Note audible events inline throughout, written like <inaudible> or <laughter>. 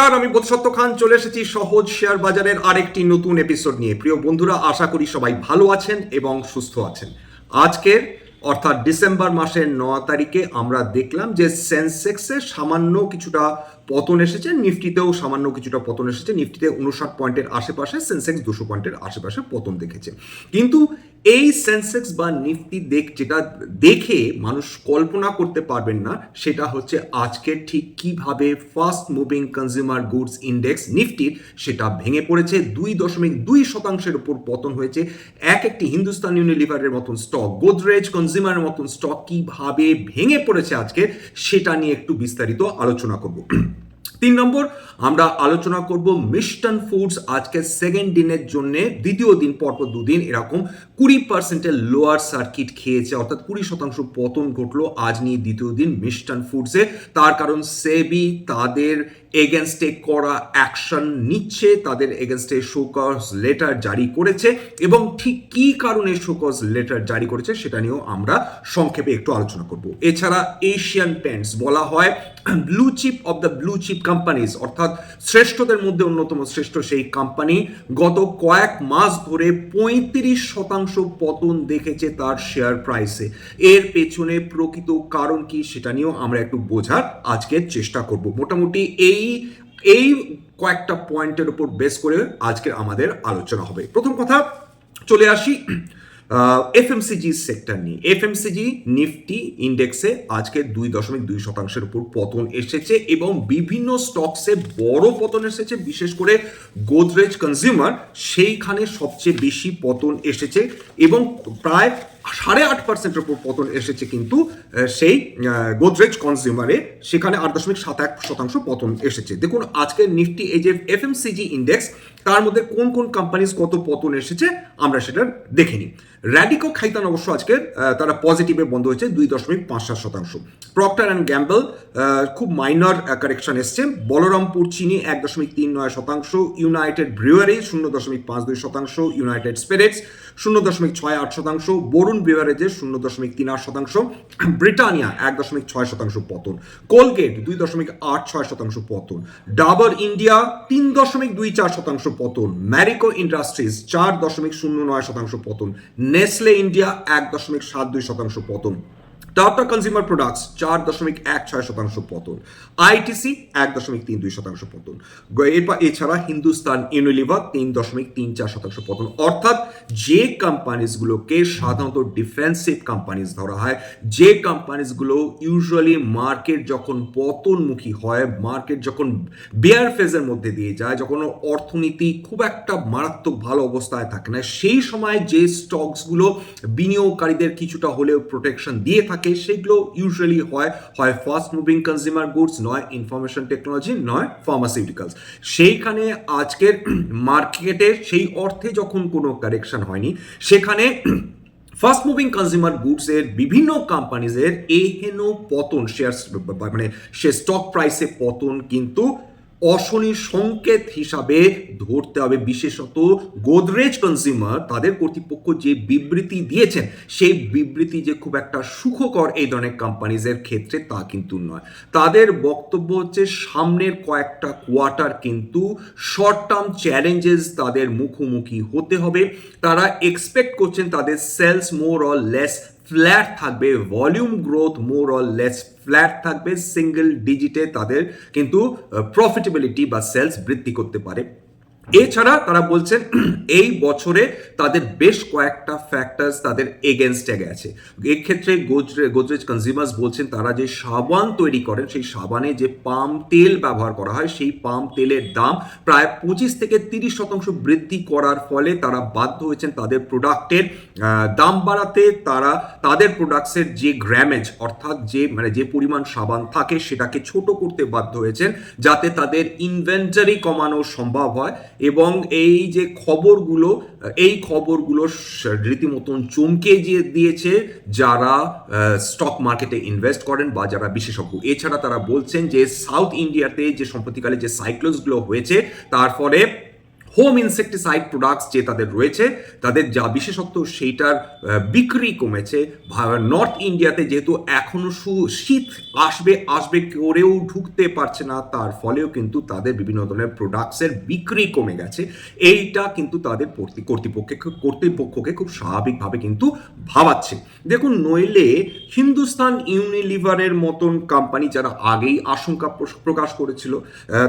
নমস্কার, আমি বোধসত্য খান, চলে এসেছি সহজ শেয়ার বাজারের আরেকটি নতুন এপিসোড নিয়ে। প্রিয় বন্ধুরা, আশা করি সবাই ভালো আছেন এবং সুস্থ আছেন। আজকের, অর্থাৎ ডিসেম্বর মাসের ন তারিখে আমরা দেখলাম যে সেন্সেক্সে সামান্য কিছুটা পতন এসেছে, নিফটিতেও সামান্য কিছুটা পতন এসেছে, নিফটিতে উনষাট পয়েন্টের আশেপাশে সেন্সেক্স দুশো পয়েন্টের আশেপাশে পতন দেখেছে। কিন্তু এই সেন্সেক্স বা নিফটি দেখ, যেটা দেখে মানুষ কল্পনা করতে পারবেন না, সেটা হচ্ছে আজকে ঠিক কীভাবে fast moving consumer goods index নিফটির সেটা ভেঙে পড়েছে, দুই দশমিক দুই শতাংশের উপর পতন হয়েছে। এক একটি হিন্দুস্তান ইউনিলিভারের মতন স্টক গোদরেজ কনজিউমারের মতন স্টক কীভাবে ভেঙে পড়েছে আজকে, সেটা নিয়ে একটু বিস্তারিত আলোচনা করব। তিন নম্বর, আমরা আলোচনা করব মিস্টন ফুডস আজকে সেকেন্ড দিনের জন্য, দ্বিতীয় দিন পরপর দুদিন এরকম কুড়ি পার্সেন্টের লোয়ার সার্কিট খেয়েছে, অর্থাৎ কুড়ি শতাংশ পতন ঘটলো আজ নিয়ে দ্বিতীয় দিন মিস্টন ফুডসে। তার কারণ সেবি, তাদের এগেনস্টে করা অ্যাকশন নিচ্ছে, তাদের এগেনস্টে শোকস লেটার জারি করেছে এবং ঠিক কী কারণে শোকস লেটার জারি করেছে সেটা নিয়েও আমরা সংক্ষেপে একটু আলোচনা করব। এছাড়া এশিয়ান পেন্টস বলা হয়, blue chip of the blue chip companies, অর্থাৎ শ্রেষ্ঠদের মধ্যে অন্যতম শ্রেষ্ঠ সেই কোম্পানি, গত কয়েক মাস ধরে পঁয়ত্রিশ শতাংশ পতন দেখেছে তার শেয়ার প্রাইসে। এর পেছনে প্রকৃত কারণ কি সেটা নিয়েও আমরা একটু বোঝার আজকের চেষ্টা করব। মোটামুটি এই এই এই কয়েকটা পয়েন্টের উপর বেস করে আজকের আমাদের আলোচনা হবে। প্রথম কথা, চলে আসি এফএমসিজি সেক্টর নিয়ে। এফএমসিজি নিফটি ইন্ডেক্সে আজকে দুই দশমিক দুই শতাংশের উপর পতন এসেছে এবং বিভিন্ন স্টকসে বড় পতন এসেছে, বিশেষ করে গোদরেজ কনজিউমার সেইখানে সবচেয়ে বেশি পতন এসেছে এবং প্রায় সাড়ে আট পার্সেন্টের উপর পতন এসেছে কিন্তু সেই গোদরেজ কনজিউমারে সেখানে আট দশমিক সাত এক শতাংশ পতন এসেছে। দেখুন আজকে নিফটি, এই যে এফএমসিজি ইন্ডেক্স তার মধ্যে কোন কোন কোম্পানিজ কত পতন এসেছে, আমরা সেটা দেখে নিই র্যাডিকো খাইতান অবশ্য আজকে তারা পজিটিভে বন্ধ হয়েছে দুই দশমিক পাঁচ সাত শতাংশ। প্রক্টার অ্যান্ড গ্যাম্বল খুব মাইনর কারেকশন এসছে। বলরামপুর চিনি এক দশমিক তিন নয় শতাংশ। ইউনাইটেড ব্রিওয়ারি শূন্য দশমিক পাঁচ দুই শতাংশ। ইউনাইটেড স্পিরিটস শূন্য দশমিক ছয় আট শতাংশ, বরুণ ব্রিওয়ারেজের শূন্য দশমিক তিন আট শতাংশ, ব্রিটানিয়া এক দশমিক ছয় শতাংশ পতন, কোলগেট দুই দশমিক আট ছয় শতাংশ পতন, ডাবর ইন্ডিয়া তিন দশমিক দুই চার শতাংশ পতন, ম্যারিকো ইন্ডাস্ট্রিজ চার দশমিক শূন্য নয় শতাংশ পতন, নেসলে ইন্ডিয়া এক দশমিক সাত দুই শতাংশ পতন। টাটা কনজিউমার প্রোডাক্টস চার দশমিক এক ছয় শতাংশ পতন। আইটিসি এক দশমিক তিন দুই শতাংশ পতন। এরপর এছাড়া হিন্দুস্তান ইউনিলিভার তিন দশমিক তিন চার শতাংশ পতন। অর্থাৎ যে কোম্পানিজগুলোকে সাধারণত ডিফেন্সিভ কোম্পানিজ ধরা হয়, যে কোম্পানিজগুলো ইউজুয়ালি মার্কেট যখন পতনমুখী হয় মার্কেট যখন বেয়ার ফেজের মধ্যে দিয়ে যায়, যখন অর্থনীতি খুব একটা মারাত্মক ভালো অবস্থায় থাকে না, সেই সময় যে স্টকসগুলো বিনিয়োগকারীদের কিছুটা হলেও প্রোটেকশন দিয়ে থাকে সেগুলো ইউজুয়ালি হয় হয় ফাস্ট মুভিং কনজিউমার গুডস নয় ইনফরমেশন টেকনোলজি নয় ফার্মাসিউটিক্যালস সেইখানে আজকের <clears throat> মার্কেটে সেই অর্থে যখন কোনো কারেকশন হয়নি, সেখানে ফাস্ট মুভিং কনজিউমার গুডসের বিভিন্ন কোম্পানিজের এহেন পতন শেয়ার মানে সে স্টক প্রাইসে পতন কিন্তু অশনি সংকেত হিসাবে ধরতে হবে। বিশেষত গোদরেজ কনজিউমার তাদের কর্তৃপক্ষ যে বিবৃতি দিয়েছেন, সেই বিবৃতি যে খুব একটা সুখকর এই ধরনের কোম্পানিজের ক্ষেত্রে তা কিন্তু নয়। তাদের বক্তব্য হচ্ছে, সামনের কয়েকটা কোয়ার্টার কিন্তু শর্ট টার্ম চ্যালেঞ্জেস তাদের মুখোমুখি হতে হবে। তারা এক্সপেক্ট করছেন তাদের sales more or less flat থাকবে volume growth more or less flat থাকবে সিঙ্গেল ডিজিটে তাদের কিন্তু প্রফিটেবিলিটি বা সেলস বৃদ্ধি করতে পারে। এছাড়া তারা বলছেন, <clears throat> এই বছরে তাদের বেশ কয়েকটা ফ্যাক্টরস তাদের এগেনস্টে গেছে। এক্ষেত্রে গোদরে, গোদরেজ কনজিউমার্স বলছেন, তারা যে সাবান তৈরি করেন, সেই সাবানে যে পাম তেল ব্যবহার করা হয়, সেই পাম তেলের দাম প্রায় পঁচিশ থেকে তিরিশ শতাংশ বৃদ্ধি করার ফলে তারা বাধ্য হয়েছেন তাদের প্রোডাক্টের দাম বাড়াতে। তারা তাদের প্রোডাক্টসের যে গ্র্যামেজ অর্থাৎ যে মানে যে পরিমাণ সাবান থাকে, সেটাকে ছোট করতে বাধ্য হয়েছেন, যাতে তাদের ইনভেন্টারি কমানো সম্ভব হয়। এবং এই যে খবরগুলো, এই খবরগুলো রীতিমতন চমকে দিয়ে দিয়েছে যারা স্টক মার্কেটে ইনভেস্ট করেন বা যারা বিশেষজ্ঞ। এছাড়া তারা বলছেন যে সাউথ ইন্ডিয়াতে যে সম্প্রতিকালে যে সাইক্লোনসগুলো হয়েছে, তার ফলে হোম ইনসেকটিসাইড প্রোডাক্টস যে তাদের রয়েছে, তাদের যা বিশেষত্ব সেইটার বিক্রি কমেছে নর্থ ইন্ডিয়াতে যেহেতু এখনও সু শীত আসবে আসবে করেও ঢুকতে পারছে না, তার ফলেও কিন্তু তাদের বিভিন্ন ধরনের প্রোডাক্টসের বিক্রি কমে গেছে। এইটা কিন্তু তাদের প্রতি- কর্তৃপক্ষে, কর্তৃপক্ষকে খুব স্বাভাবিকভাবে কিন্তু ভাবাচ্ছে। দেখুন, নইলে হিন্দুস্তান ইউনিলিভারের মতন কোম্পানি যারা আগেই আশঙ্কা প্রকাশ করেছিল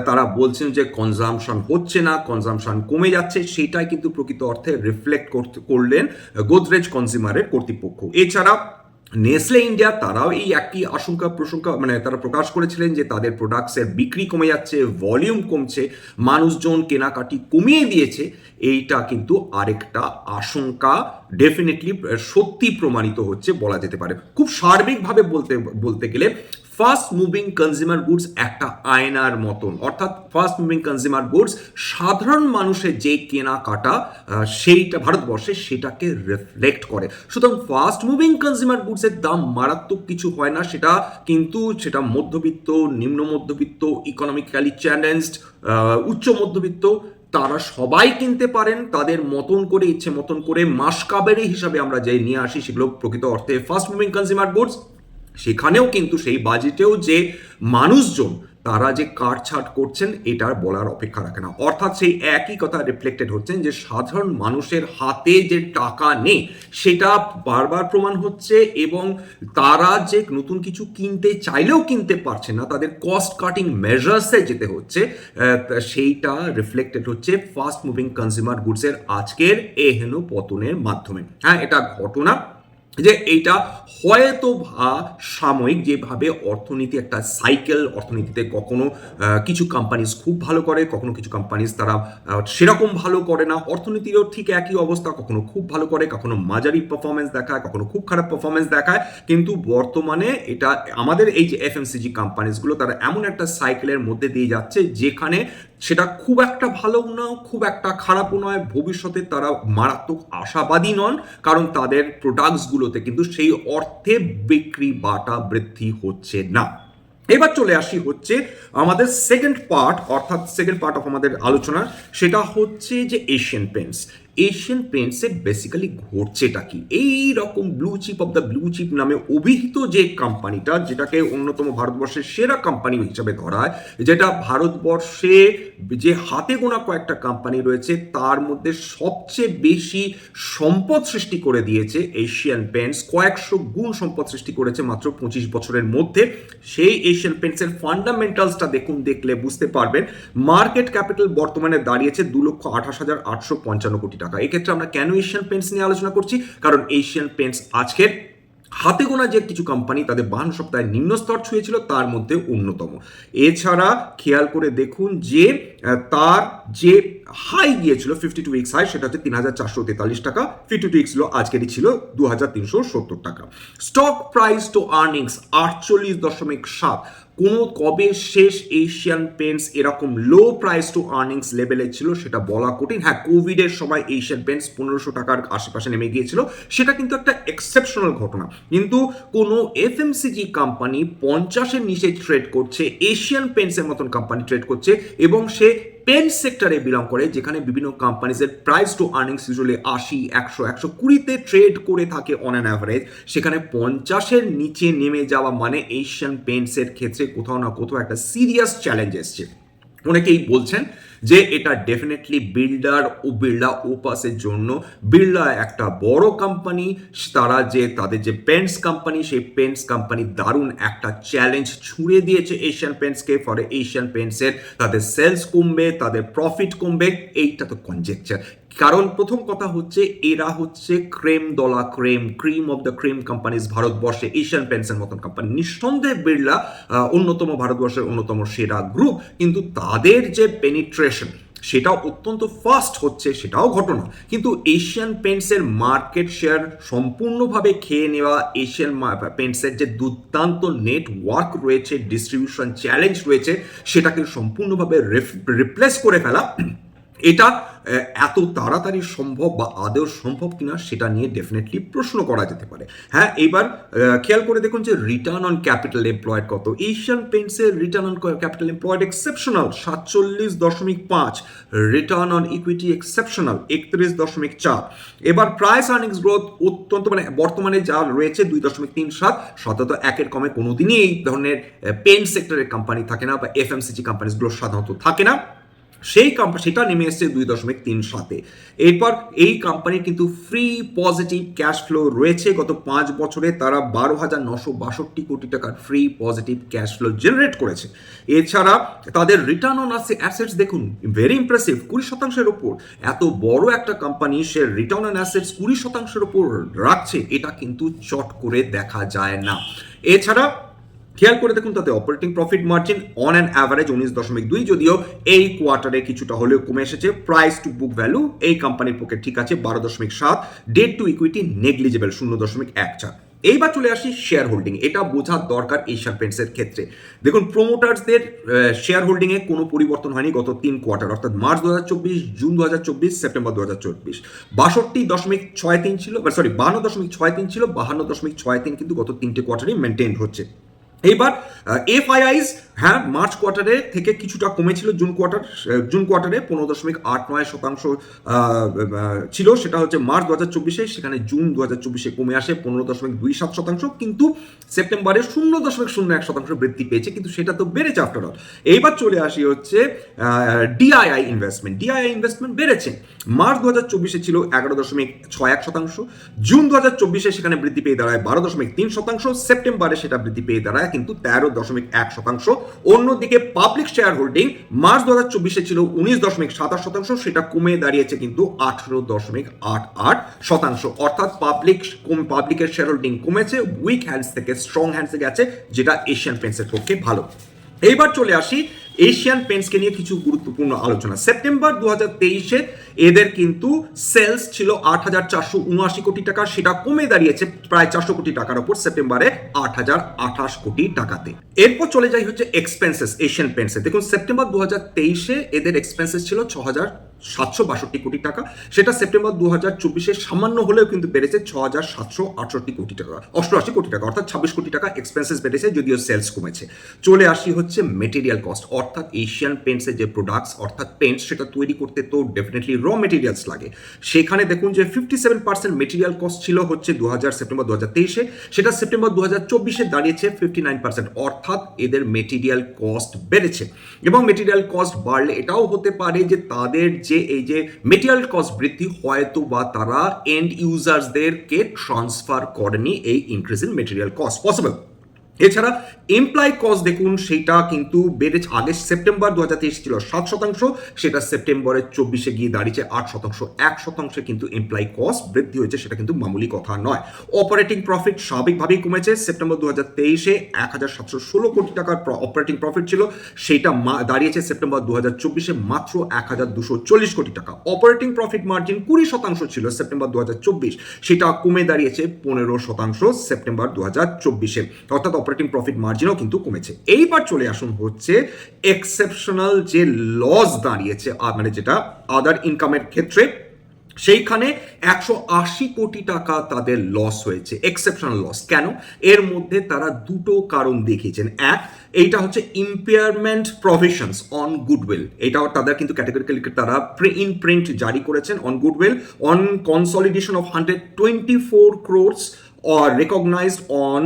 তারা বলছেন যে কনজামশন হচ্ছে না কনজামশন কমে যাচ্ছে, সেটাই কিন্তু প্রকৃত অর্থে রিফ্লেক্ট করলেন গোদরেজ কনজিউমারের কর্তৃপক্ষ। এছাড়া নেসলে ইন্ডিয়া তারাও এই একই আশঙ্কা প্রশঙ্কা মানে তারা প্রকাশ করেছিলেন যে তাদের প্রোডাক্টসের বিক্রি কমে যাচ্ছে ভলিউম কমছে, মানুষজন কেনাকাটি কমিয়ে দিয়েছে, এইটা কিন্তু আরেকটা আশঙ্কা ডেফিনেটলি সত্যি প্রমাণিত হচ্ছে বলা যেতে পারে। খুব সার্বিকভাবে বলতে বলতে গেলে ফাস্ট মুভিং কনজিউমার গুডস একটা আয়নার মতন। অর্থাৎ ফাস্ট মুভিং কনজিউমার গুডস সাধারণ মানুষের যে কেনাকাটা সেইটা ভারতবর্ষে সেটাকে রিফ্লেক্ট করে। সুতরাং ফাস্ট মুভিং কনজিউমার গুডসের দাম মারাত্মক কিছু হয় না, সেটা কিন্তু সেটা মধ্যবিত্ত, নিম্ন মধ্যবিত্ত ইকোনমিক্যালি চ্যালেঞ্জড উচ্চ মধ্যবিত্ত, তারা সবাই কিনতে পারেন, তাদের মতন করে, ইচ্ছে মতন করে মাসকাবেরি হিসাবে আমরা যে নিয়ে আসি, সেগুলো প্রকৃত অর্থে ফাস্ট মুভিং কনজিউমার গুডস সেখানেও কিন্তু সেই বাজেটেও যে মানুষজন, তারা যে কাটছাট করছেন, এটার বলার অপেক্ষা রাখে না। অর্থাৎ সেই একই কথা রিফ্লেক্টেড হচ্ছেন যে সাধারণ মানুষের হাতে যে টাকা নেই, সেটা বারবার প্রমাণ হচ্ছে এবং তারা যে নতুন কিছু কিনতে চাইলেও কিনতে পারছে না, তাদের কস্ট কাটিং মেজার্সে যেতে হচ্ছে সেইটা রিফ্লেক্টেড হচ্ছে ফাস্ট মুভিং কনজিউমার গুডসের আজকের এহেন পতনের মাধ্যমে। হ্যাঁ এটা ঘটনা। যে এইটা হয়তো বা সাময়িক যেভাবে অর্থনীতি একটা সাইকেল অর্থনীতিতে কখনো কিছু কোম্পানিজ খুব ভালো করে, কখনো কিছু কোম্পানিজ তারা সেরকম ভালো করে না। অর্থনীতিরও ঠিক একই অবস্থা, কখনো খুব ভালো করে, কখনো মাঝারি পারফরমেন্স দেখায়, কখনো খুব খারাপ পারফরমেন্স দেখায়। কিন্তু বর্তমানে এটা আমাদের এই যে এফএমসিজি কোম্পানিজগুলো তারা এমন একটা সাইকেলের মধ্যে দিয়ে যাচ্ছে, যেখানে সেটা খুব একটা ভালো নয়, খুব একটা খারাপও নয়। ভবিষ্যতে তারা মারাত্মক আশাবাদী নন, কারণ তাদের প্রোডাক্টসগুলোতে কিন্তু সেই অর্থে বিক্রি বাটা বৃদ্ধি হচ্ছে না। এবার চলে আসি হচ্ছে আমাদের সেকেন্ড পার্ট অর্থাৎ সেকেন্ড পার্ট অফ আমাদের আলোচনা সেটা হচ্ছে যে এশিয়ান পেন্টস এশিয়ান পেন্টসে বেসিক্যালি ঘটছেটা কি? এই রকম blue chip of the blue chip নামে অভিহিত যে কোম্পানিটা যেটাকে অন্যতম ভারতবর্ষের সেরা কোম্পানি হিসাবে ধরা হয়, যেটা ভারতবর্ষে যে হাতে গোনা কয়েকটা কোম্পানি রয়েছে, তার মধ্যে সবচেয়ে বেশি সম্পদ সৃষ্টি করে দিয়েছে এশিয়ান পেন্টস কয়েকশো গুণ সম্পদ সৃষ্টি করেছে মাত্র পঁচিশ বছরের মধ্যে। সেই এশিয়ান পেন্টসের ফান্ডামেন্টালসটা দেখুন, দেখলে বুঝতে পারবেন। মার্কেট ক্যাপিটাল বর্তমানে দাঁড়িয়েছে দু লক্ষ আঠাশ হাজার আটশো পঞ্চান্ন কোটি টাকা। এক্ষেত্রে আমরা কেন এশিয়ান পেন্টস নিয়ে আলোচনা করছি? কারণ এশিয়ান পেন্টস আজকের হাতে গোনা যে কিছু কোম্পানি তাদের বাহান্ন সপ্তাহের নিম্ন স্তর ছুঁয়েছিল, তার মধ্যে অন্যতম। এছাড়া খেয়াল করে দেখুন যে তার যে হাই গিয়েছিল ফিফটি টু উইক্স হাই সেটা হচ্ছে তিন হাজার চারশো তেতাল্লিশ টাকা। ফিফটি টু উইক্স আজকেরই ছিল দু হাজার তিনশো সত্তর টাকা। স্টক প্রাইস টু আর্নিংস আটচল্লিশ দশমিক সাত। কোনো কবে শেষ এশিয়ান পেন্টস এরকম লো প্রাইস টু আর্নিংস লেভেলে ছিল সেটা বলা কঠিন। হ্যাঁ কোভিডের সময় এশিয়ান পেন্টস পনেরোশো টাকার আশেপাশে নেমে গিয়েছিল। সেটা কিন্তু একটা এক্সেপশনাল ঘটনা। কিন্তু কোনো এফএমসিজি কোম্পানি পঞ্চাশের নিচে ট্রেড করছে এশিয়ান পেন্টসের মতন কোম্পানি ট্রেড করছে এবং সে পেন সেক্টরে বিলং করে, যেখানে বিভিন্ন কোম্পানিজের প্রাইস টু আর্নিংস ইউজুয়ালি আশি, একশো একশো কুড়িতে ট্রেড করে থাকে অন অ্যান অ্যাভারেজ সেখানে পঞ্চাশের নিচে নেমে যাওয়া মানে এশিয়ান পেন্টসের ক্ষেত্রে কোথাও না কোথাও একটা সিরিয়াস চ্যালেঞ্জ এসছে। অনেকেই বলছেন যে এটা ডেফিনেটলি বিল্ডার ও বিল্ডা ওপাসের জন্য। বিল্ডা একটা বড় কোম্পানি তারা যে তাদের যে পেন্টস কোম্পানি সেই পেন্টস কোম্পানি দারুণ একটা চ্যালেঞ্জ ছুঁড়ে দিয়েছে এশিয়ান পেন্টসকে ফলে এশিয়ান পেন্টসের তাদের সেলস কমবে, তাদের প্রফিট কমবে, এইটা তো কনজেকচার কারণ প্রথম কথা হচ্ছে, এরা হচ্ছে creme de la creme, cream of the creme companies ভারতবর্ষে, এশিয়ান পেন্টসের মতন কোম্পানি। নিঃসন্দেহে বিড়লা অন্যতম ভারতবর্ষের অন্যতম সেরা গ্রুপ, কিন্তু তাদের যে পেনিট্রেশন সেটাও অত্যন্ত ফাস্ট হচ্ছে, সেটাও ঘটনা। কিন্তু এশিয়ান পেন্টসের মার্কেট শেয়ার সম্পূর্ণভাবে খেয়ে নেওয়া এশিয়ান পেন্টসের যে দুর্দান্ত নেটওয়ার্ক রয়েছে ডিস্ট্রিবিউশন চ্যালেঞ্জ রয়েছে, সেটাকে সম্পূর্ণভাবে রিপ্লেস করে ফেলা। এটা এত তাড়াতাড়ি সম্ভব বা আদৌ সম্ভব কিনা সেটা নিয়ে ডেফিনেটলি প্রশ্ন করা যেতে পারে। হ্যাঁ এবার খেয়াল করে দেখুন যে রিটার্ন অন ক্যাপিটাল এমপ্লয়েড কত। Asian পেন্টসের return on capital employed exceptional সাতচল্লিশ দশমিক পাঁচ রিটার্ন অন ইকুইটি এক্সেপশনাল একত্রিশ দশমিক চার। এবার প্রাইস আর্নিংস গ্রোথ অত্যন্ত মানে বর্তমানে যা রয়েছে দুই দশমিক তিন সাত শতত একের কমে কোনোদিনই এই ধরনের পেন্ট সেক্টরের কোম্পানি থাকে না বা এফএমসিজি কোম্পানিগুলো সাধারণত থাকে না। সেই কোম্পানি সেটা নেমে এসছে দুই দশমিক তিন সাতে। এরপর এই কোম্পানির কিন্তু ফ্রি পজিটিভ ক্যাশ ফ্লো রয়েছে। গত পাঁচ বছরে তারা বারো হাজার নশো বাষট্টি কোটি টাকার free positive cash flow generate করেছে। এছাড়া তাদের রিটার্ন অন অ্যাসেটস দেখুন ভেরি ইমপ্রেসিভ কুড়ি শতাংশের ওপর। এত বড় একটা কোম্পানি সে রিটার্ন অন অ্যাসেটস কুড়ি শতাংশের ওপর রাখছে, এটা কিন্তু চট করে দেখা যায় না। এছাড়া খেয়াল করে দেখুন তাতে operating profit margin on an average উনিশ দশমিক দুই যদিও এই কোয়ার্টারে কিছুটা হলেও কমে এসেছে। প্রাইস টু বুক ভ্যালু এই কোম্পানির পক্ষে ঠিক আছে, বারো দশমিক সাত। ডেট টু ইকুইটি নেগলিজেবল শূন্য দশমিক এক চার। এইবার চলে আসি শেয়ার হোল্ডিং এটা বোঝার দরকার এশিয়ান পেন্টসের ক্ষেত্রে। দেখুন প্রোমোটার্সদের শেয়ার হোল্ডিংয়ে কোনো পরিবর্তন হয়নি গত তিন কোয়ার্টার অর্থাৎ মার্চ দু হাজার চব্বিশ জুন দু হাজার চব্বিশ সেপ্টেম্বর দু হাজার চব্বিশ। বাষট্টি দশমিক ছয় তিন ছিল সরি বাহান্ন দশমিক ছয় তিন ছিল, বাহান্ন দশমিক ছয় তিন কিন্তু গত তিনটে কোয়ার্টারই মেনটেন হচ্ছে। এইবার এফআইআইস হ্যাঁ মার্চ কোয়ার্টারে থেকে কিছুটা কমেছিল জুন কোয়ার্টার জুন কোয়ার্টারে পনেরো দশমিক আট নয় শতাংশ ছিল। সেটা হচ্ছে মার্চ দু হাজার চব্বিশে, সেখানে জুন দু হাজার চব্বিশে কমে আসে পনেরো দশমিক দুই সাত শতাংশ। কিন্তু সেপ্টেম্বরে শূন্য দশমিক শূন্য এক শতাংশ বৃদ্ধি পেয়েছে, কিন্তু সেটা তো বেড়েছে আফটার অল এইবার চলে আসি হচ্ছে ডিআইআই ইনভেস্টমেন্ট ডিআইআই ইনভেস্টমেন্ট বেড়েছে। মার্চ দু হাজার চব্বিশে ছিল এগারো দশমিক ছয় এক শতাংশ। জুন দু হাজার চব্বিশে সেখানে বৃদ্ধি পেয়ে দাঁড়ায় বারো দশমিক তিন শতাংশ। সেপ্টেম্বরে সেটা বৃদ্ধি পেয়ে দাঁড়ায় কিন্তু তেরো দশমিক এক শতাংশ। অন্যদিকে পাবলিক শেয়ার হোল্ডিং মার্চ দু হাজার ছিল উনিশ দশমিক সাতাশ শতাংশ, সেটা কমে দাঁড়িয়েছে কিন্তু আঠেরো দশমিক আট আট শতাংশ। অর্থাৎ পাবলিক পাবলিকের শেয়ার হোল্ডিং কমেছে উইক হ্যান্ডস থেকে স্ট্রং হ্যান্ডসে গেছে, যেটা এশিয়ান পেন্টসের পক্ষে ভালো। এইবার চলে আসি এশিয়ান পেন্টসকে নিয়ে কিছু গুরুত্বপূর্ণ আলোচনা। সেপ্টেম্বর দু এদের কিন্তু সেলস ছিল আট হাজার চারশো উনআশি কোটি টাকা, সেটা কমে দাঁড়িয়েছে প্রায় চারশো কোটি টাকার ওপর সেপ্টেম্বরে আট হাজার আঠাশ কোটি টাকাতে। এরপর চলে যাই হচ্ছে এক্সপেন্সেস এশিয়ান পেন্টসে দেখুন সেপ্টেম্বর দু হাজার তেইশে এদের এক্সপেন্সেস ছিল ছ হাজার সাতশো বাষট্টি কোটি টাকা। সেটা সেপ্টেম্বর দু হাজার চব্বিশে সামান্য হলেও কিন্তু বেড়েছে ছ হাজার সাতশো আটষট্টি কোটি টাকা, অষ্টআশি কোটি টাকা, অর্থাৎ ছাব্বিশ কোটি টাকা এক্সপেন্সেস বেড়েছে, যদিও সেলস কমেছে। চলে আসি হচ্ছে মেটেরিয়াল কস্ট অর্থাৎ এশিয়ান পেন্টসের যে প্রোডাক্টস অর্থাৎ পেন্ট সেটা তৈরি করতে তো ডেফিনেটলি র মেটেরিয়ালস লাগে। সেখানে দেখুন যে fifty seven percent material cost ছিল হচ্ছে দু হাজার সেপ্টেম্বর দু হাজার তেইশে, সেটা সেপ্টেম্বর দু হাজার চব্বিশে দাঁড়িয়েছে ফিফটি নাইন পার্সেন্ট অর্থাৎ এদের মেটেরিয়াল কস্ট বেড়েছে। এবং মেটেরিয়াল কস্ট বাড়লে এটাও হতে পারে যে তাদের যে এই যে মেটেরিয়াল কস্ট বৃদ্ধি হয়তো বা তারা এন্ড ইউজার্সদেরকে ট্রান্সফার করেনি এই increase in material cost possible এছাড়া এমপ্লয় কস্ট দেখুন সেটা কিন্তু বেড়েছে। আগে সেপ্টেম্বর দু হাজার তেইশ ছিল সাত শতাংশ, সেটা সেপ্টেম্বরের চব্বিশে গিয়ে দাঁড়িয়েছে আট শতাংশ। এক শতাংশে কিন্তু এমপ্লয় কস্ট বৃদ্ধি হয়েছে, সেটা কিন্তু মামুলি কথা নয়। অপারেটিং প্রফিট স্বাভাবিকভাবেই কমেছে। সেপ্টেম্বর দু হাজার তেইশে এক হাজার সাতশো ষোলো কোটি টাকার অপারেটিং প্রফিট ছিল। সেটা দাঁড়িয়েছে সেপ্টেম্বর দু হাজার চব্বিশে মাত্র এক হাজার দুশো চল্লিশ কোটি টাকা। অপারেটিং প্রফিট মার্জিন কুড়ি শতাংশ ছিল সেপ্টেম্বর দু হাজার চব্বিশ। সেটা কমে দাঁড়িয়েছে পনেরো শতাংশ সেপ্টেম্বর দু হাজার চব্বিশে। অর্থাৎ অপারেটিং প্রফিট মার্জিনও কিন্তু কমেছে। এইবার চলে আসুন হচ্ছে এক্সেপশনাল যে লস দাঁড়িয়েছে মানে যেটা আদার ইনকামের ক্ষেত্রে, সেইখানে একশো আশি কোটি টাকা তাদের লস হয়েছে এক্সেপশনাল লস কেন? এর মধ্যে তারা দুটো কারণ দেখিয়েছেন। এক, এইটা হচ্ছে ইম্পেয়ারমেন্ট প্রভিশনস অন গুডউইল এটাও তাদের কিন্তু ক্যাটাগরিক্যালি তারা ইন প্রিন্ট জারি করেছেন on goodwill on consolidation of hundred twenty four crores or recognised on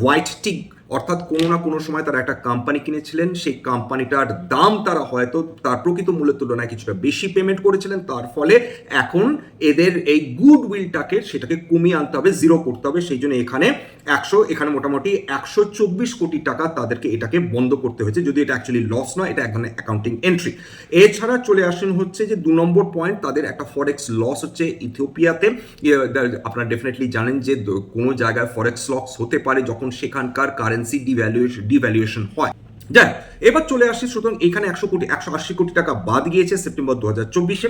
white tick অর্থাৎ কোনো না কোনো সময় তারা একটা কোম্পানি কিনেছিলেন, সেই কোম্পানিটার দাম তারা হয়তো তার প্রকৃত মূল্যের তুলনায় কিছুটা বেশি পেমেন্ট করেছিলেন, তার ফলে এখন এদের এই গুড উইলটাকে সেটাকে কমিয়ে আনতে হবে জিরো করতে হবে, সেই জন্য এখানে একশো, এখানে মোটামুটি একশো চব্বিশ কোটি টাকা তাদেরকে এটাকে বন্ধ করতে হয়েছে, যদি এটা অ্যাকচুয়ালি লস নয়, এটা ধরনের অ্যাকাউন্টিং এন্ট্রি এছাড়া চলে আসেন হচ্ছে যে দু নম্বর পয়েন্ট তাদের একটা ফরেক্স লস হচ্ছে ইথিওপিয়াতে। আপনারা ডেফিনেটলি জানেন যে কোনো জায়গায় ফরেক্স লস হতে পারে যখন সেখানকার কারেন্সি ডিভ্যালুয়েশন ডিভ্যালুয়েশন হয়। যাক এবার চলে আসি, সুতরাং এখানে একশো কোটি, একশো আশি কোটি টাকা বাদ গিয়েছে সেপ্টেম্বর দু হাজার চব্বিশে।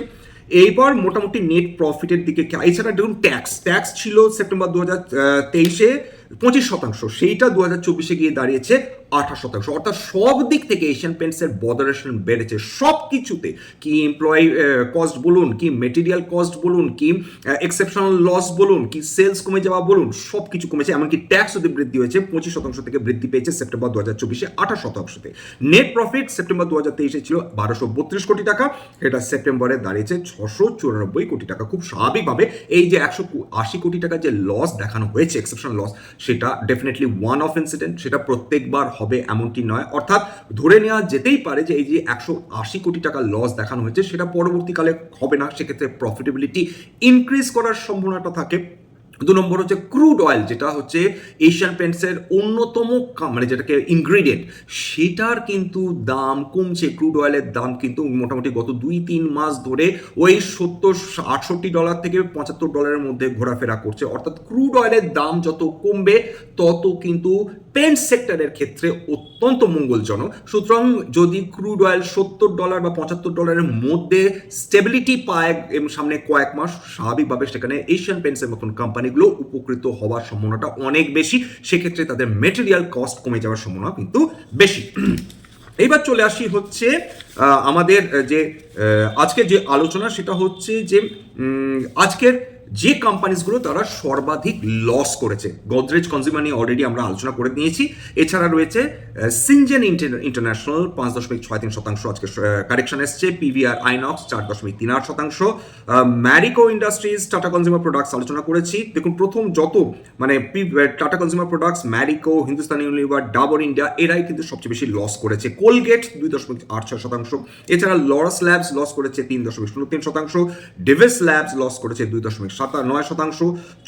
এইবার মোটামুটি নেট প্রফিটের দিকে এছাড়া দেখুন ট্যাক্স ট্যাক্স ছিল সেপ্টেম্বর দু হাজার তেইশে। পঁচিশ শতাংশ। সেইটা দু হাজার চব্বিশে গিয়ে দাঁড়িয়েছে আঠাশ শতাংশ। অর্থাৎ সব দিক থেকে এশিয়ান পেন্টসের বদারেশন বেড়েছে। সব কিছুতে কি এমপ্লয়ি কস্ট বলুন, কি মেটেরিয়াল কস্ট বলুন, কি এক্সেপশনাল লস বলুন, কি সেলস কমে যাওয়া বলুন, সব কিছু কমেছে। এমনকি ট্যাক্স যদি বৃদ্ধি হয়েছে, পঁচিশ শতাংশ থেকে বৃদ্ধি পেয়েছে সেপ্টেম্বর দু হাজার চব্বিশে আঠাশ শতাংশতে নেট প্রফিট সেপ্টেম্বর দু হাজার তেইশে ছিল বারোশো বত্রিশ কোটি টাকা। এটা সেপ্টেম্বরে দাঁড়িয়েছে ছশো চুরানব্বই কোটি টাকা। খুব স্বাভাবিকভাবে এই যে একশো আশি কোটি টাকার যে লস দেখানো হয়েছে এক্সেপশনাল লস সেটা ডেফিনেটলি ওয়ান অফ ইনসিডেন্ট সেটা প্রত্যেকবার হবে এমনটি নয়। অর্থাৎ ধরে নেওয়া যেতেই পারে যে এই যে একশো আশি কোটি টাকার লস দেখানো হয়েছে, সেটা পরবর্তীকালে হবে না। সেক্ষেত্রে প্রফিটেবিলিটি ইনক্রিজ করার সম্ভাবনাটা থাকে। দু নম্বর হচ্ছে ক্রুড অয়েল যেটা হচ্ছে এশিয়ান পেন্টসের অন্যতম মানে যেটাকে ইনগ্রিডিয়েন্ট সেটার কিন্তু দাম কমছে। ক্রুড অয়েলের দাম কিন্তু মোটামুটি গত দুই তিন মাস ধরে ওই সত্তর আটষট্টি ডলার থেকে পঁচাত্তর ডলারের মধ্যে ঘোরাফেরা করছে। অর্থাৎ ক্রুড অয়েলের দাম যত কমবে, তত কিন্তু পেন্ট সেক্টরের ক্ষেত্রে অত্যন্ত মঙ্গলজনক। সুতরাং যদি ক্রুড অয়েল সত্তর ডলার বা পঁচাত্তর ডলারের মধ্যে স্টেবিলিটি পায় এবং সামনে কয়েক মাস স্বাভাবিকভাবে সেখানে এশিয়ান পেন্টসের মতন কোম্পানিগুলো উপকৃত হওয়ার সম্ভাবনাটা অনেক বেশি। সেক্ষেত্রে তাদের মেটেরিয়াল কস্ট কমে যাওয়ার সম্ভাবনা কিন্তু বেশি। এইবার চলে আসি হচ্ছে আমাদের যে আহ, আজকের যে আলোচনা সেটা হচ্ছে যে আজকের যে কোম্পানিজগুলো তারা সর্বাধিক লস করেছে। গোদরেজ কনজিউমার নিয়ে অলরেডি আমরা আলোচনা করে নিয়েছি। এছাড়া রয়েছে সিনজেন ইন্টারন্যাশনাল পাঁচ দশমিক ছয় তিন শতাংশ আজকে কারেকশন এসছে। পিভিআর আইনক্স চার দশমিক তিন আট শতাংশ। Marico Industries Tata Consumer Products আলোচনা করেছি। দেখুন, প্রথম যত মানে Tata Consumer Products Marico Hindustan Unilever Dabur India এরাই কিন্তু সবচেয়ে বেশি লস করেছে। কোলগেট দুই দশমিক আট ছয় শতাংশ। এছাড়া লরাস ল্যাবস লস করেছে তিন দশমিক শূন্য তিন শতাংশ। ডেভিস ল্যাবস লস করেছে দুই দশমিক নয় শতাংশ,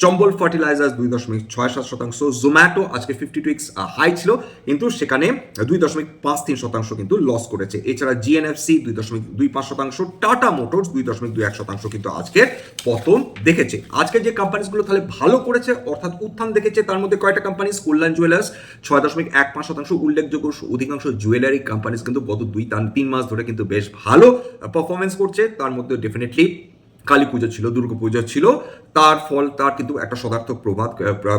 চম্বল ফার্টিলাইজার্স দুই দশমিক ছয় সাত শতাংশ, জোম্যাটো আজকে ফিফটি টু হাই ছিল, কিন্তু সেখানে দুই দশমিক পাঁচ তিন শতাংশ কিন্তু লস করেছে। এছাড়া জিএনএফসি দুই দশমিক দুই পাঁচ শতাংশ টাটা মোটরস দুই দশমিক দুই এক শতাংশ কিন্তু আজকে পতন দেখেছে। আজকে যে কোম্পানিগুলো তাহলে ভালো করেছে, অর্থাৎ উত্থান দেখেছে, তার মধ্যে কয়টা কোম্পানি কল্যাণ জুয়েলার্স ছয় দশমিক এক পাঁচ শতাংশ, উল্লেখযোগ্য অধিকাংশ জুয়েলারি কোম্পানিজ কিন্তু গত দুই, তিন মাস ধরে কিন্তু বেশ ভালো পারফরমেন্স করছে। তার মধ্যে ডেফিনেটলি কালী পুজো ছিল, দুর্গা পুজো ছিল, তার ফল, তার কিন্তু একটা সদার্থক প্রভাব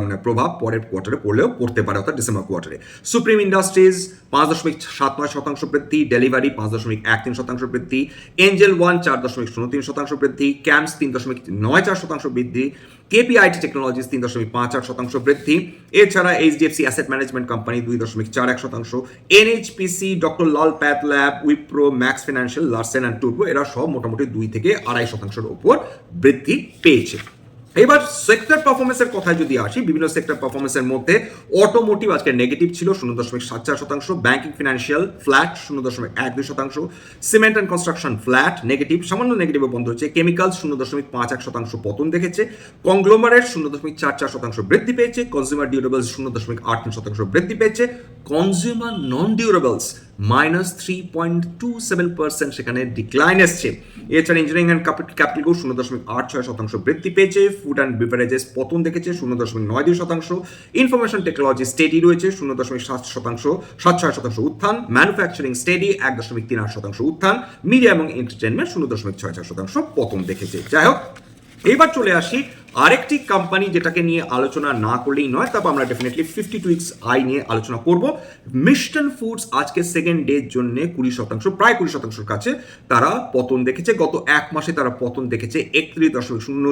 মানে প্রভাব পরের কোয়ার্টারে পড়লেও পড়তে পারে, অর্থাৎ ডিসেম্বর কোয়ার্টারে সুপ্রিম ইন্ডাস্ট্রিজ পাঁচ দশমিক সাত নয় শতাংশ বৃদ্ধি ডেলিভারি পাঁচ দশমিক এক তিন শতাংশ বৃদ্ধি এঞ্জেল ওয়ান চার দশমিক শূন্য তিন শতাংশ বৃদ্ধি ক্যাম্পস তিন দশমিক নয় চার শতাংশ বৃদ্ধি কেপিআইটি টেকনোলজিস তিন দশমিক পাঁচ আট শতাংশ বৃদ্ধি। এছাড়া এইচডিএফসি অ্যাসেট ম্যানেজমেন্ট কোম্পানি দুই দশমিক চার এক শতাংশ। NHPC doctor Lal Path Lab Wipro Max Financial Larsen and টুরবো এরা সব মোটামুটি দুই থেকে আড়াই শতাংশের ওপর বৃদ্ধি পেয়েছে। এবার সেক্টর পারফরমেন্সের কথায় যদি আসি, বিভিন্ন সেক্টর পারফরমেন্সের মধ্যে অটোমোটিভ আজকে নেগেটিভ ছিল শূন্য দশমিক সাত চার শতাংশ ব্যাংকিং ফিনান্সিয়াল ফ্ল্যাট শূন্য দশমিক এক দুই শতাংশ cement and construction flat negative সামান্য নেগেটিভে বন্ধ হচ্ছে কেমিক্যাল শূন্য দশমিক পাঁচ এক শতাংশ পতন দেখেছে কংগ্লোমারেট শূন্য দশমিক চার চার শতাংশ বৃদ্ধি পেয়েছে কনজিউমার ডিউরেবলস শূন্য দশমিক আট তিন শতাংশ বৃদ্ধি পেয়েছে consumer non durables minus three point two seven percent সেখানে ডিক্লাইন এসছে। এছাড়া ইঞ্জিনিয়ারিং অ্যান্ড ক্যাপিটাল গুড শূন্য দশমিক আট ছয় শতাংশ বৃদ্ধি পেয়েছে ফুড অ্যান্ড বিভারেজেস পতন দেখেছে শূন্য দশমিক নয় দুই শতাংশ। ইনফরমেশন টেকনোলজি স্টেডি রয়েছে শূন্য দশমিক সাত শতাংশ, সাত ছয় শতাংশ উত্থান। ম্যানুফ্যাকচারিং স্টেডি এক দশমিক তিন আট শতাংশ উত্থান। মিডিয়া এবং এন্টারটেনমেন্ট শূন্য দশমিক ছয় চার শতাংশ পতন দেখেছে। যাই হোক, এবার চলে আসি আরেকটি কোম্পানি যেটাকে নিয়ে আলোচনা না করলেই নয়, তারপর আমরা definitely fifty two weeks high নিয়ে আলোচনা করব। মিস্টন ফুডস আজকে সেকেন্ড ডের জন্য কুড়ি শতাংশ, প্রায় কুড়ি শতাংশের কাছে তারা পতন দেখেছে। গত এক মাসে তারা পতন দেখেছে একত্রিশ দশমিক শূন্য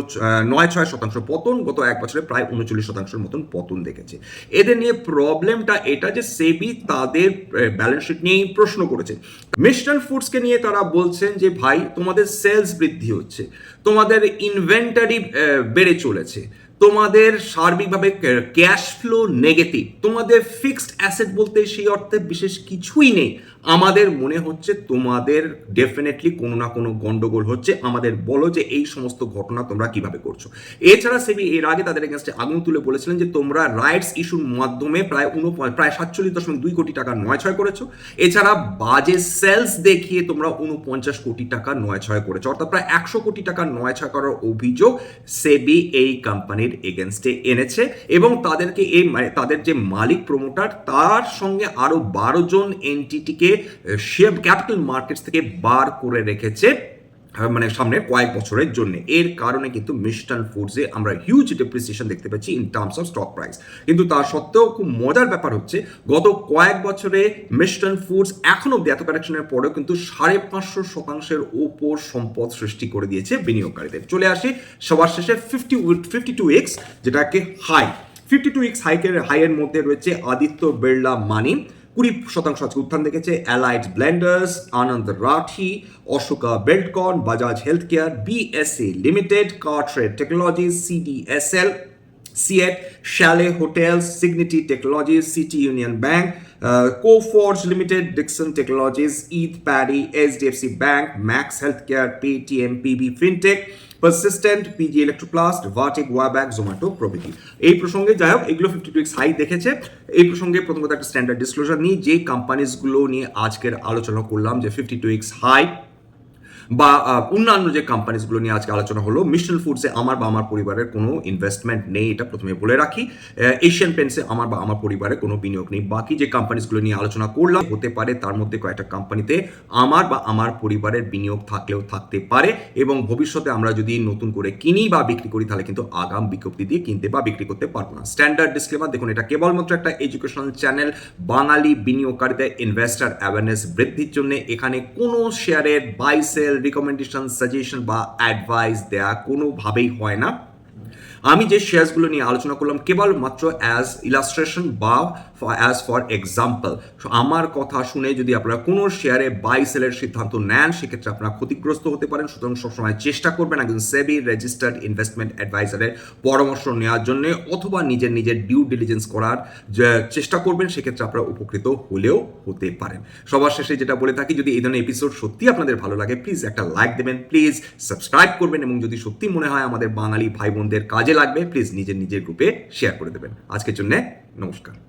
নয় ছয় শতাংশ পতন, গত এক বছরে প্রায় উনচল্লিশ শতাংশের মতন পতন দেখেছে। এদের নিয়ে প্রবলেমটা এটা যে সেবি তাদের ব্যালেন্স শিট নিয়েই প্রশ্ন করেছে। মিস্টন ফুডসকে নিয়ে তারা বলছেন যে, ভাই, তোমাদের সেলস বৃদ্ধি হচ্ছে। তোমাদের ইনভেন্টারি বেড়ে চলেছে। তোমাদের সার্বিকভাবে ক্যাশ ফ্লো নেগেটিভ তোমাদের ফিক্সড অ্যাসেট বলতে সেই অর্থে বিশেষ কিছুই নেই। আমাদের মনে হচ্ছে তোমাদের ডেফিনেটলি কোনো না কোনো গন্ডগোল হচ্ছে। আমাদের বলো যে এই সমস্ত ঘটনা তোমরা কীভাবে করছ। এছাড়া সেবি, এর আগে তাদের এগেনস্টে আগুন তুলে বলেছিলেন যে তোমরা রাইটস ইস্যুর মাধ্যমে প্রায় উন প্রায় সাতচল্লিশ দশমিক দুই কোটি টাকা নয় ছয় করেছ। এছাড়া বাজে সেলস দেখিয়ে তোমরা উনপঞ্চাশ কোটি টাকা নয় ছয় করেছ। অর্থাৎ প্রায় একশো কোটি টাকা নয় ছয় করার অভিযোগ সেবি এই কোম্পানির এগেনস্টে এনেছে এবং তাদেরকে এই মানে তাদের যে মালিক প্রমোটার তার সঙ্গে আরও বারো জন এনটিটিকে শেয়ার ক্যাপিটাল মার্কেটস থেকে বার করে রেখেছে। মানে সামনের কয়েক বছরের জন্য। এর কারণে কিন্তু মিস্টান ফুডসে আমরা হিউজ ডেপ্রিসিয়েশন দেখতে পাচ্ছি in terms of stock price কিন্তু তার সত্ত্বেও খুব মজার ব্যাপার হচ্ছে, গত কয়েক বছরে মিস্টান ফুডস এখন অব্দি এত কারেকশনের পরেও কিন্তু সাড়ে পাঁচশো শতাংশের ওপর সম্পদ সৃষ্টি করে দিয়েছে বিনিয়োগকারীদের। চলে আসে সবার শেষে ফিফটি ফিফটি টু এক্স যেটাকে হাই ফিফটি টু এক্স হাইকের হাইয়ের মধ্যে রয়েছে আদিত্য বিড়লা মানি। কুড়ি শতাংশ আজকে উত্থান দেখেছে। Allied Blenders Anand Rathi Ashoka Buildcon Bajaj Health Care BSE Limited CarTrade Technologies CDSL CEAT Chalet Hotels Cigniti Technologies City Union Bank Coforge Limited Dixon Technologies EID Parry HDFC Bank Max Health Care Paytm PB Fintech Persistent PG Electroplast ভার্টিক Wabag Zomato প্রভৃতি এই প্রসঙ্গে যাই হোক, এগুলো fifty two x high দেখেছে। এই প্রসঙ্গে প্রথমত একটা স্ট্যান্ডার্ড ডিসক্লোজার নিয়ে যে কোম্পানিজগুলো নিয়ে আজকের আলোচনা করলাম যে ফিফটি টু এক্স হাই বা অন্যান্য যে কোম্পানিজগুলো নিয়ে আজকে আলোচনা হলো মিশন ফুডসে আমার বা আমার পরিবারের কোনো ইনভেস্টমেন্ট নেই, এটা প্রথমে বলে রাখি। এশিয়ান পেন্টসে আমার বা আমার পরিবারের কোনো বিনিয়োগ নেই। বাকি যে কোম্পানিজগুলো নিয়ে আলোচনা করলাম, হতে পারে তার মধ্যে কয়েকটা কোম্পানিতে আমার বা আমার পরিবারের বিনিয়োগ থাকলেও থাকতে পারে এবং ভবিষ্যতে আমরা যদি নতুন করে কিনি বা বিক্রি করি, তাহলে কিন্তু আগাম বিজ্ঞপ্তি দিয়ে কিনতে বা বিক্রি করতে পারব না। স্ট্যান্ডার্ড ডিসক্লেমার দেখুন, এটা কেবলমাত্র একটা এডুকেশনাল চ্যানেল বাঙালি বিনিয়োগকারীদের ইনভেস্টার অ্যাওয়ারনেস বৃদ্ধির জন্য। এখানে কোনো শেয়ারের বাই সেল রিকমেন্ডেশন সাজেশন বা অ্যাডভাইস দেয়া কোনোভাবেই হয় না। আমি যে শেয়ারসগুলো নিয়ে আলোচনা করলাম কেবলমাত্র অ্যাজ ইলাস্ট্রেশন বা অ্যাজ ফর এক্সাম্পল আমার কথা শুনে যদি আপনারা কোনো শেয়ারে বাই সেলের সিদ্ধান্ত নেন, সেক্ষেত্রে আপনারা ক্ষতিগ্রস্ত হতে পারেন। সুতরাং সবসময় চেষ্টা করবেন একজন সেবি রেজিস্টার্ড ইনভেস্টমেন্ট অ্যাডভাইজারের পরামর্শ নেওয়ার জন্য অথবা নিজের নিজের ডিউ ডিলিজেন্স করার চেষ্টা করবেন, সেক্ষেত্রে আপনারা উপকৃত হলেও হতে পারেন। সবার শেষে যেটা বলে থাকি, যদি এই ধরনের এপিসোড সত্যি আপনাদের ভালো লাগে প্লিজ একটা লাইক দেবেন প্লিজ সাবস্ক্রাইব করবেন এবং যদি সত্যি মনে হয় আমাদের বাঙালি ভাই বোনদের কাজে লাগবে প্লিজ নিজের নিজের গ্রুপে শেয়ার করে দেবেন। আজকের জন্য নমস্কার।